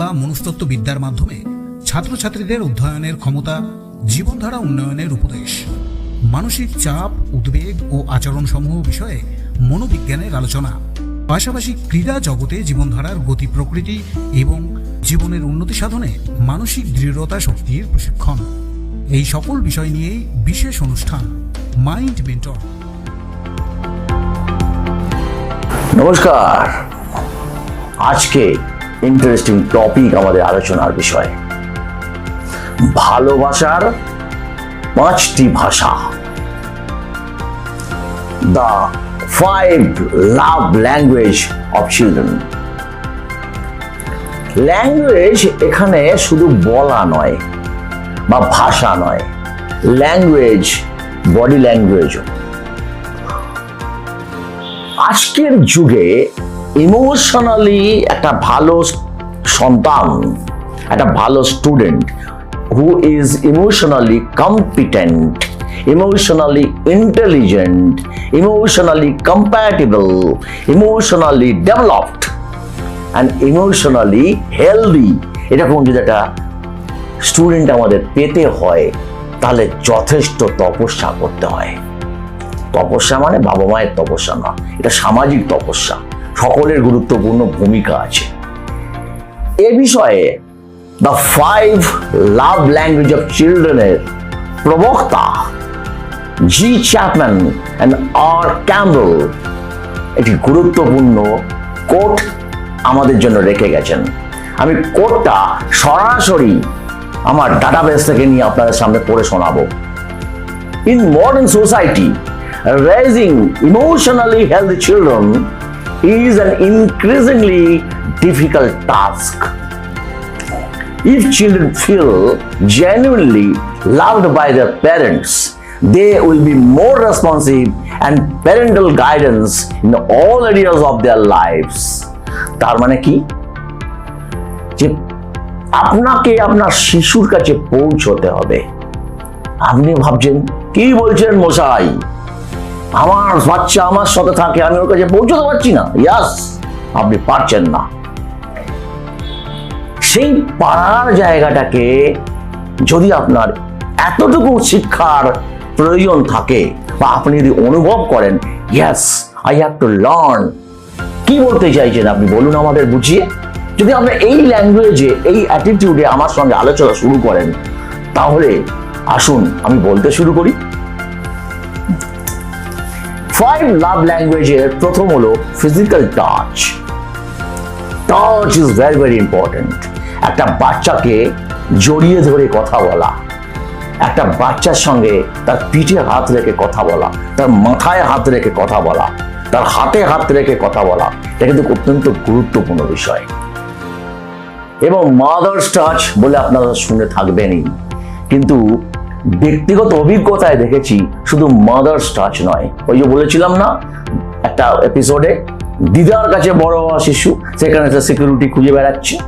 বা মনস্তত্ত্ব বিদ্যার মাধ্যমে ছাত্রছাত্রীদের অধ্যয়নের ক্ষমতা, জীবনধারা উন্নয়নের উপদেশ। মানসিক চাপ, উদ্বেগ ও আচরণসমূহ বিষয়ে মনোবিজ্ঞানের আলোচনা। পাশাপাশি ক্রীড়া জগতে জীবনধারার গতি প্রকৃতি এবং জীবনের উন্নতি সাধনে মানসিক দৃঢ়তা শক্তির প্রশিক্ষণ। এই সকল বিষয় নিয়েই বিশেষ অনুষ্ঠান, মাইন্ড মেন্টর। নমস্কার। আজকে ইন্টারেস্টিং টপিক আমাদের আলোচনার বিষয়। ভালোবাসার পাঁচটি ভাষা। The five love language of children language এখানে শুধু বলা নয়, বা ভাষা নয় ল্যাঙ্গুয়েজ বডি ল্যাঙ্গুয়েজও আজকের যুগে ইমোশনালি একটা ভালো সন্তান, একটা ভালো student who is emotionally competent emotionally intelligent emotionally compatible emotionally developed and emotionally healthy এরকম যদি একটা স্টুডেন্ট আমাদের পেতে হয়, তাহলে যথেষ্ট তপস্যা করতে হয়। তপস্যা মানে বাবা মায়ের তপস্যা না, এটা সামাজিক তপস্যা। সকলের গুরুত্বপূর্ণ ভূমিকা আছে। এ বিষয়ে the five love languages of চিলড্রেনের প্রবক্তা G Chapman and R Campbell একটি গুরুত্বপূর্ণ কোট আমাদের জন্য রেখে গেছেন। আমি কোটটা সরাসরি আমার ডাটাবেস থেকে নিয়ে আপনাদের সামনে পড়ে শোনাবো। In modern society raising emotionally healthy children is an increasingly difficult task. If children feel genuinely loved by their parents, they will be more responsive and parental guidance in all areas of their lives. তার মানে কি যে আপনাকে আপনার শিশুর কাছে পৌঁছতে হবে আপনি ভাবছেন কি বলছেন মশাই আমার বাচ্চা আমার সাথে থাকে, আমি ওর কাছে পৌঁছতে পারছি না। ইয়াস আপনি পারছেন না। সেই পাড়ার জায়গাটাকে যদি আপনার এতটুকু শিক্ষার প্রয়োজন থাকে বা আপনি যদি অনুভব করেন yes I have to learn কি বলতে চাইছেন আপনি? বলুন আমাদের বুঝিয়ে। যদি আপনি এই ল্যাঙ্গুয়েজে এই অ্যাটিটিউডে আমার সঙ্গে আলোচনা শুরু করেন, তাহলে আসুন, আমি বলতে শুরু করি। ফাইভ লাভ ল্যাঙ্গুয়েজের প্রথম হলো physical touch touch is very very important একটা বাচ্চাকে জড়িয়ে ধরে কথা বলা, একটা বাচ্চার সঙ্গে তার পিঠে হাত রেখে কথা বলা, তার মাথায় হাত রেখে কথা বলা, তার হাতে হাত রেখে কথা বলা, এটা কিন্তু অত্যন্ত গুরুত্বপূর্ণ বিষয়। এবং মাদার্স টাচ বলে আপনারা শুনে থাকবেনই। কিন্তু ব্যক্তিগত অভিজ্ঞতায় দেখেছি শুধু মাদার্স টাচ নয়। ওই যে বলেছিলাম না, একটা এপিসোডে দিদার কাছে বড় হওয়া শিশু, সেখানে সে সিকিউরিটি খুঁজে বেড়াচ্ছে।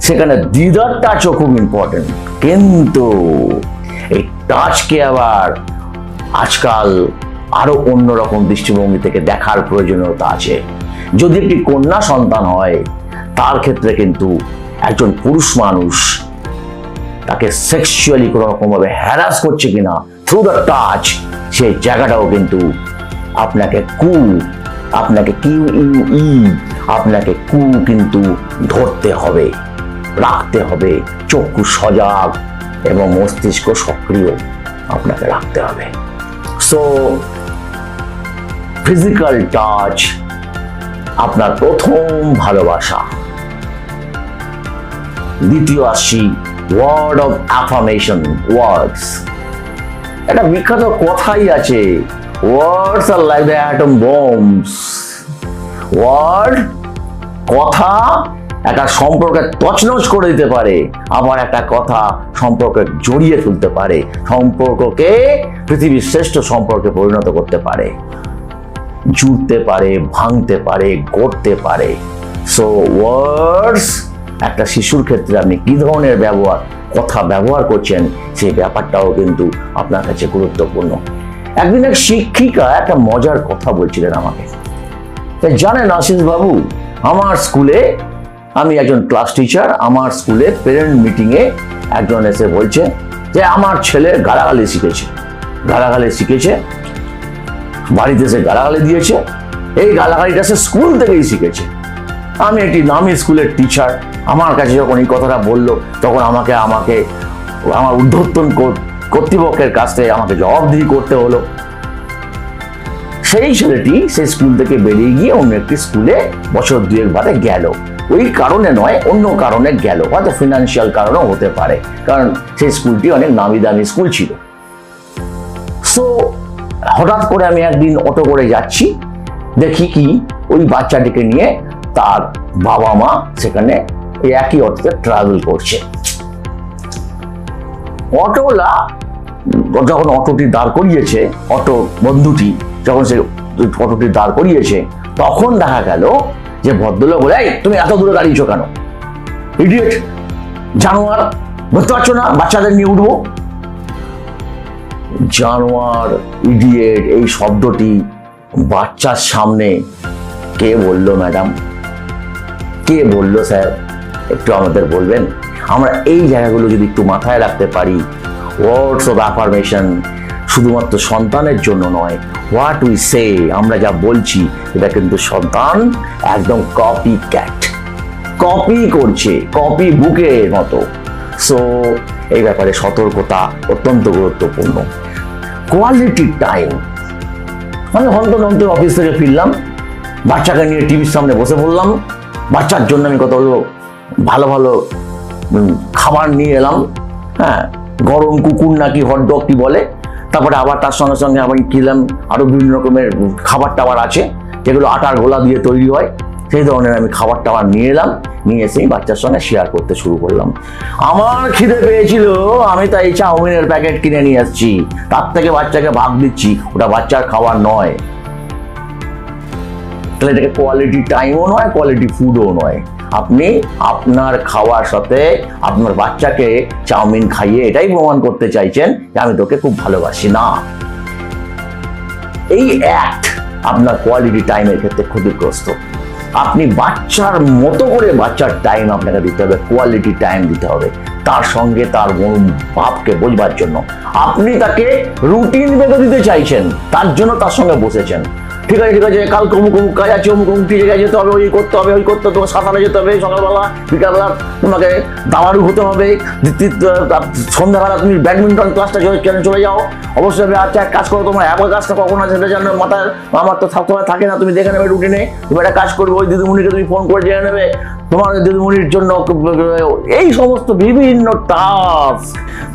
সেখানে দিদার টাচও খুব ইম্পর্টেন্ট কিন্তু এই টাচকে আবার আজকাল আরও অন্যরকম দৃষ্টিভঙ্গি থেকে দেখার প্রয়োজনীয়তা আছে। যদি একটি কন্যা সন্তান হয়, তার ক্ষেত্রে কিন্তু একজন পুরুষ মানুষ তাকে সেক্সুয়ালি কোনো রকমভাবে হ্যারাস করছে কিনা থ্রু দ্য টাচ সেই জায়গাটাও কিন্তু আপনাকে কু আপনাকে কিউ ইউ ই আপনাকে কু কিন্তু ধরতে হবে, রাখতে হবে, চক্ষু সজাগ এবং মস্তিষ্ক সক্রিয় আপনাকে রাখতে হবে। সো ফিজিক্যাল টাচ আপনার প্রথম ভালোবাসা। দ্বিতীয় আসছি ওয়ার্ড অফ অ্যাফার্মেশন ওয়ার্ডস একটা বিখ্যাত কথাই আছে words are like the atom bombs word কথা একটা সম্পর্কে তছনছ করে দিতে পারে, আবার একটা কথা সম্পর্কে জড়িয়ে তুলতে পারে, সম্পর্ককে পৃথিবীর শ্রেষ্ঠ সম্পর্কে পরিণত করতে পারে, জুড়তে পারে, ভাঙতে পারে, গড়তে পারে। সো ওয়ার্ডস একটা শিশুর ক্ষেত্রে আপনি কি ধরনের ব্যবহার, কথা ব্যবহার করছেন, সেই ব্যাপারটাও কিন্তু আপনার কাছে গুরুত্বপূর্ণ। একদিন এক শিক্ষিকা একটা মজার কথা বলছিলেন আমাকে। জানেন আশিস বাবু, আমার স্কুলে আমি একজন ক্লাস টিচার, আমার স্কুলে পেরেন্ট মিটিংয়ে একজন এসে বলছে যে আমার ছেলে গালাগালি শিখেছে গালাগালি শিখেছে, বাড়িতে এসে গালাগালি দিয়েছে, এই গালাগালিটা সে স্কুল থেকেই শিখেছে। আমি একটি নামি স্কুলের টিচার আমার কাছে যখন এই কথাটা বলল, তখন আমাকে আমাকে, আমার উদ্ধর্তন কর্তৃপক্ষের কাছ থেকে আমাকে জবাবদিহি করতে হলো। সেই ছেলেটি সেই স্কুল থেকে বেরিয়ে গিয়ে অন্য একটি স্কুলে বছর দুয়েক বাদে গেল। ওই কারণে নয়, অন্য কারণে গেল, হয়তো ফিনান্সিয়াল কারণেও হতে পারে, কারণ সেই স্কুলটি অনেক নামি দামি স্কুল ছিল। সো হঠাৎ করে আমি একদিন অটো করে যাচ্ছি, দেখি কি, ওই বাচ্চাটিকে নিয়ে তার বাবা মা সেখানে একই অটোতে ট্রাভেল করছে। অটোওয়ালা যখন অটোটি দাঁড় করিয়েছে, অটো বন্ধুটি যখন সে অটোটি দাঁড় করিয়েছে, তখন দেখা গেল যে ভদ্রলোক বলে তুমি এত দূরে দাঁড়িয়েছো কেন? ইডিয়েট জানোয়ার, বুঝতে পারছ না, বাচ্চাদের নিয়ে উঠবো? জানোয়ার ইডিয়েট এই শব্দটি বাচ্চার সামনে কে বলল ম্যাডাম কে বলল স্যার? একটু আমাদের বলবেন? আমরা এই জায়গাগুলো যদি একটু মাথায় রাখতে পারি ওয়ার্ডস অফ অ্যাফার্মেশন শুধুমাত্র সন্তানের জন্য নয় হোয়াট উই সে আমরা যা বলছি, এটা কিন্তু সন্তান একদম কপি ক্যাট কপি করছে কপি বুকের মতো। সো এই ব্যাপারে সতর্কতা অত্যন্ত গুরুত্বপূর্ণ। কোয়ালিটি টাইম আমি হন্ত অফিস থেকে ফিরলাম, বাচ্চাকে নিয়ে টিভির সামনে বসে পড়লাম বাচ্চার জন্য আমি কতগুলো ভালো ভালো খাবার নিয়ে এলাম। হ্যাঁ গরম কুকুর নাকি হটডগ কি বলে? তারপরে আবার তার সঙ্গে সঙ্গে আমি কিনলাম আরও বিভিন্ন রকমের খাবার টাবার আছে, যেগুলো আটার গোলা দিয়ে তৈরি হয়। সেই ধরনের আমি খাবার টাবার নিয়ে এলাম, নিয়ে এসেই বাচ্চার সঙ্গে শেয়ার করতে শুরু করলাম। আমার খিদে পেয়েছিল, আমি তাই চাউমিনের প্যাকেট কিনে নিয়ে আসছি। তার থেকে বাচ্চাকে ভাগ দিচ্ছি, ওটা বাচ্চার খাবার নয়। তাহলে এটাকে কোয়ালিটি টাইমও নয় কোয়ালিটি ফুডও নয়। আপনি আপনার খাওয়ার সাথে আপনার বাচ্চাকে চাউমিন খাইয়ে এটাই প্রমাণ করতে চাইছেন যে আমি তোকে খুব ভালোবাসি। না। এই অ্যাক্ট আপনার কোয়ালিটি টাইমের ক্ষেত্রে ক্ষতিগ্রস্ত। আপনি বাচ্চার মতো করে বাচ্চার টাইম আপনাকে দিতে হবে কোয়ালিটি টাইম দিতে হবে। তার সঙ্গে তার ভাবকে বোঝবার জন্য। আপনি তাকে রুটিন বেঁধে দিতে চাইছেন, তার জন্য তার সঙ্গে বসেছেন। ঠিক আছে ঠিক আছে কাল অমুক অমুক কাজ আছে অমুক অমুক জায়গায় যেতে হবে ওই করতে হবে ওই করতে হবে তোমার সাঁতারে যেতে হবে সকালবেলা বিকালবেলা তোমাকে দাবাড়ু হতে হবে সন্ধ্যাবেলা তুমি ব্যাডমিন্টন ক্লাসটা কেন চলে যাও? অবশ্যই আচ্ছা এক কাজ করো তোমার অ্যাপের কাজটা কখন আছে সেটা জানো মাথায় আমার তো সবসময় থাকে না তুমি দেখে নেবে রুটিনে তুমি একটা কাজ করবে ওই দিদিমণিকে তুমি ফোন করে জেনে নেবে তোমার দিদিমণির জন্য এই সমস্ত বিভিন্ন টাস্ক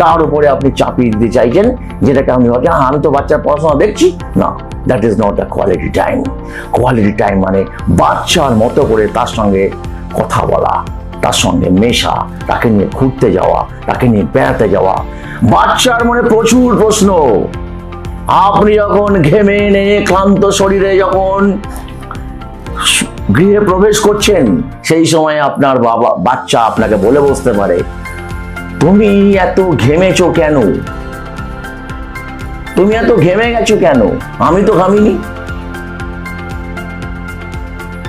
তার উপরে আপনি চাপিয়ে দিতে চাইছেন যেটাকে আমি ভাবছি "হ্যাঁ, আমি তো বাচ্চার পড়াশোনা দেখছি না। That is not a quality time quality time মানে বাচ্চার মতো করে তার সঙ্গে কথা বলা, তার সঙ্গে মেশা, তাকে নিয়ে ঘুরতে যাওয়া, তাকে নিয়ে বেড়াতে যাওয়া। বাচ্চার মনে প্রচুর প্রশ্ন। আপনি যখন ঘেমে নিয়ে ক্লান্ত শরীরে যখন গৃহে প্রবেশ করছেন, সেই সময় আপনার বাবা, বাচ্চা আপনাকে বলে বসতে পারে, তুমি এত ঘেমেছো কেন? তুমি এত ঘেমে গেছো কেন? আমি তো ঘামিনি।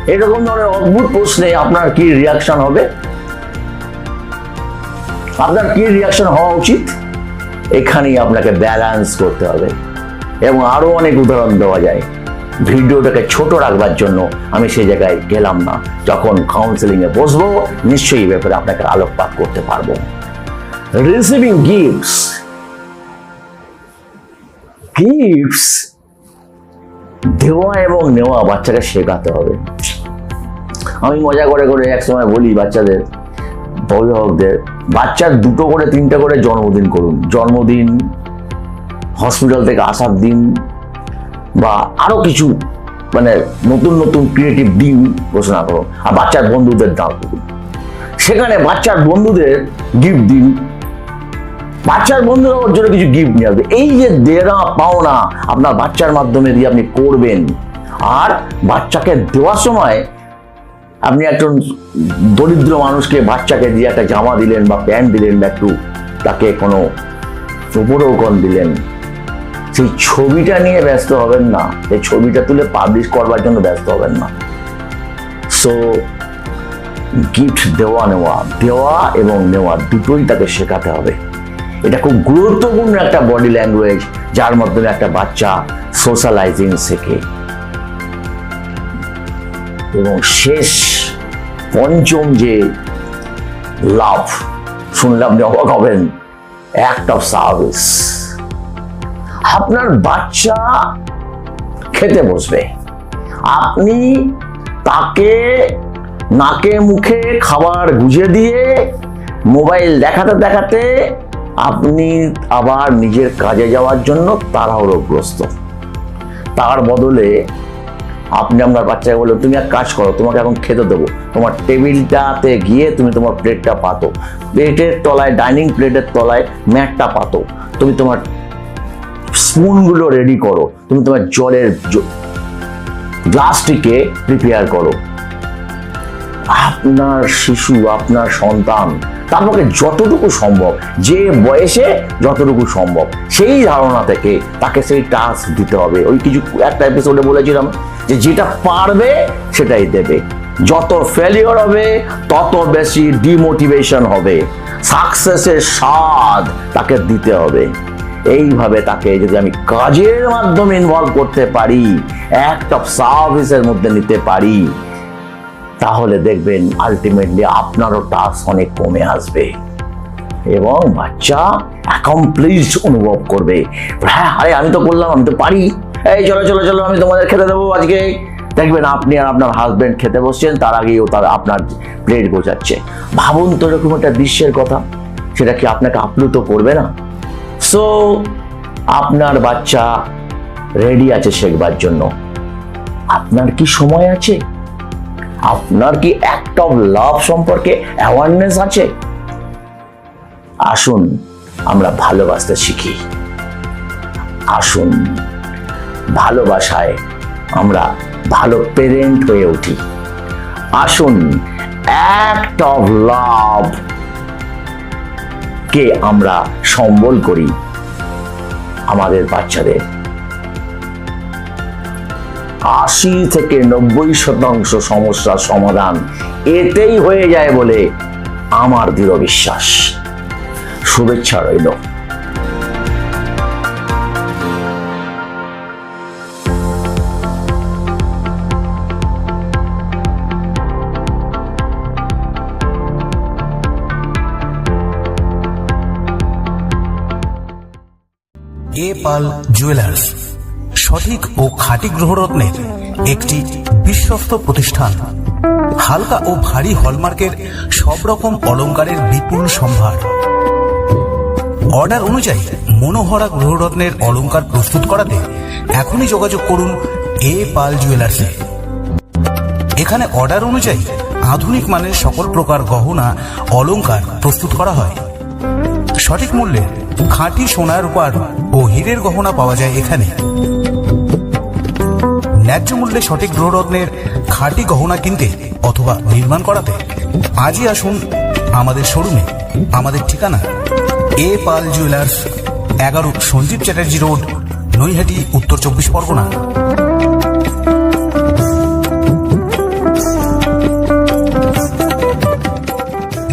এরকম ধরনের অদ্ভুত প্রশ্নে আপনার কি রিয়াকশন হবে? আপনার কি রিয়াকশন হওয়া উচিত? এখানেই আপনাকে ব্যালেন্স করতে হবে। এবং আরও অনেক উদাহরণ দেওয়া যায়। ভিডিওটাকে ছোট রাখবার জন্য আমি সেই জায়গায় গেলাম না। যখন কাউন্সেলিং এ বসবো, নিশ্চয়ই ব্যাপারে আপনাকে আলোকপাত করতে পারব। রিসিভিং গিফটস গিফটস দেওয়া এবং নেওয়া বাচ্চাকে শেখাতে হবে। আমি মজা করে করে এক সময় বলি বাচ্চাদের, অভিভাবকদের, বাচ্চার দুটো করে তিনটা করে জন্মদিন করুন। জন্মদিন, হসপিটাল থেকে আসার দিন বা আরও কিছু মানে নতুন নতুন ক্রিয়েটিভ দিন ঘোষণা করুন। আর বাচ্চার বন্ধুদের দাও। সেখানে বাচ্চার বন্ধুদের গিফট দিন। বাচ্চার বন্ধুরা ওর জন্য কিছু গিফট নিয়ে আসবে। এই যে দেনা পাওনা আপনার বাচ্চার মাধ্যমে দিয়ে আপনি করবেন, আর বাচ্চাকে দেওয়ার সময় আপনি একজন দরিদ্র মানুষকে বাচ্চাকে দিয়ে একটা জামা দিলেন বা প্যান্ট দিলেন বা একটু তাকে কোনো উপরৌকন দিলেন। সেই ছবিটা নিয়ে ব্যস্ত হবেন না। এই ছবিটা তুলে পাবলিশ করবার জন্য ব্যস্ত হবেন না। সো গিফট দেওয়া নেওয়া, দেওয়া এবং নেওয়া দুটোই তাকে শেখাতে হবে। এটা খুব গুরুত্বপূর্ণ একটা বডি ল্যাঙ্গুয়েজ যার মাধ্যমে একটা বাচ্চা সোশ্যালাইজিং শেখে। এবং শেষ পঞ্চম যে লাভ শুনলে আপনি অবাক হবেন অ্যাক্ট অফ সার্ভিস আপনার বাচ্চা খেতে বসবে। আপনি তাকে নাকে মুখে খাবার গুজে দিয়ে মোবাইল দেখাতে দেখাতে আপনি আবার নিজের কাজে যাওয়ার জন্য তাড়াহুড়োগ্রস্ত তার বদলে আপনি আপনার বাচ্চাকে বললেন, তুমি এক কাজ করো, তোমাকে এখন খেতে দেবো। তোমার টেবিলটাতে গিয়ে তুমি তোমার প্লেটটা পাতো। প্লেটের তলায়, ডাইনিং প্লেটের তলায় ম্যাটটা পাতো। তুমি তোমার স্পুনগুলো রেডি করো। তুমি তোমার জলের গ্লাসটিকে প্রিপেয়ার করো। আপনার শিশু, আপনার সন্তান তার পক্ষে যতটুকু সম্ভব, যে বয়সে যতটুকু সম্ভব, সেই ধারণা থেকে তাকে সেই টাস্ক দিতে হবে। ওই কিছু একটা এপিসোডে বলেছিলাম যে যেটা পারবে, সেটাই দেবে। যত ফেলিওর হবে, তত বেশি ডিমোটিভেশন হবে। সাকসেসের স্বাদ তাকে দিতে হবে। এইভাবে তাকে যদি আমি কাজের মাধ্যমে ইনভলভ করতে পারি অ্যাক্ট অফ সার্ভিসের মধ্যে নিতে পারি তাহলে দেখবেন আলটিমেটলি আপনারও টাস্ক অনেক কমে আসবে। এবং বাচ্চা অ্যাকমপ্লিশ অনুভব করবে। হ্যাঁ আরে আমি তো করলাম, আমি তো পারি। এই, চলো চলো চলো, আমি তোমাদের খেতে দেবো আজকে। দেখবেন আপনি আর আপনার হাজবেন্ড খেতে বসছেন, তার আগেই ও তার আপনার প্লেট গোছাচ্ছে। ভাবুন তো এরকম একটা দৃশ্যের কথা, সেটা কি আপনাকে আপ্লুত করবে না? সো আপনার বাচ্চা রেডি আছে শেখবার জন্য। আপনার কি সময় আছে? আপনার কি অ্যাক্ট অফ লাভ সম্পর্কে অ্যাওয়ারনেস আছে? আসুন, আমরা ভালোবাসতে শিখি। আসুন, ভালোবাসায় আমরা ভালো পেরেন্ট হয়ে উঠি। আসুন অ্যাক্ট অফ লাভ কে আমরা সম্বল করি আমাদের বাচ্চাদের। আশি থেকে নব্বই শতাংশ সমস্যার সমাধান এতেই হয়ে যায় বলে আমার দৃঢ় বিশ্বাস। শুভেচ্ছা রইল। A Pal jewellers. সঠিক ও খাঁটি গ্রহরত্নের একটি বিশ্বস্ত প্রতিষ্ঠান। হালকা ও ভারী হলমার্কের সব রকম অলংকারের বিপুল সম্ভার। অর্ডার অনুযায়ী মনোহরা গ্রহরত্নের অলংকার প্রস্তুত করাতে এখনই যোগাযোগ করুন এ পাল জুয়েলার্সে। এখানে অর্ডার অনুযায়ী আধুনিক মানের সকল প্রকার গহনা অলংকার প্রস্তুত করা হয়। সঠিক মূল্যে খাঁটি সোনার রূপার ও হীরের গহনা পাওয়া যায় এখানে। ন্যায্য মূল্যে সঠিক গ্রহরত্নের খাঁটি গহনা কিনতে অথবা নির্মাণ করাতে আজই আসুন আমাদের শোরুমে। আমাদের ঠিকানা, এ পাল জুয়েলার্স, এগারো সঞ্জীব চ্যাটার্জি রোড, নৈহাটি, উত্তর চব্বিশ পরগনা।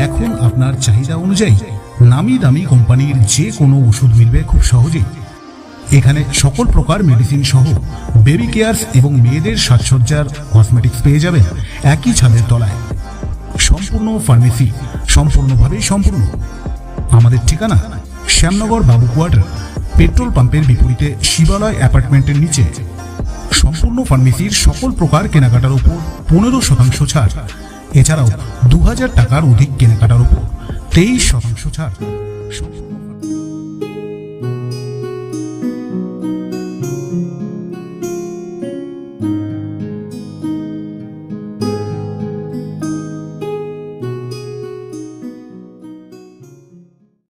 এখন আপনার চাহিদা অনুযায়ী নামি দামি কোম্পানির যে কোনো ওষুধ মিলবে খুব সহজেই। এখানে সকল প্রকার মেডিসিন সহ বেবি কেয়ারস এবং মেয়েদের সাজসজ্জার কসমেটিক্স পেয়ে যাবেন একই ছাদের তলায়। সম্পূর্ণ ফার্মেসি সম্পূর্ণভাবে সম্পূর্ণ। আমাদের ঠিকানা শ্যামনগর বাবু কোয়ার্টার পেট্রোল পাম্পের বিপরীতে শিবালয় অ্যাপার্টমেন্টের নিচে। সম্পূর্ণ ফার্মেসির সকল প্রকার কেনাকাটার উপর পনেরো শতাংশ ছাড়। এছাড়াও দু হাজার টাকার অধিক কেনাকাটার উপর তেইশ শতাংশ ছাড়।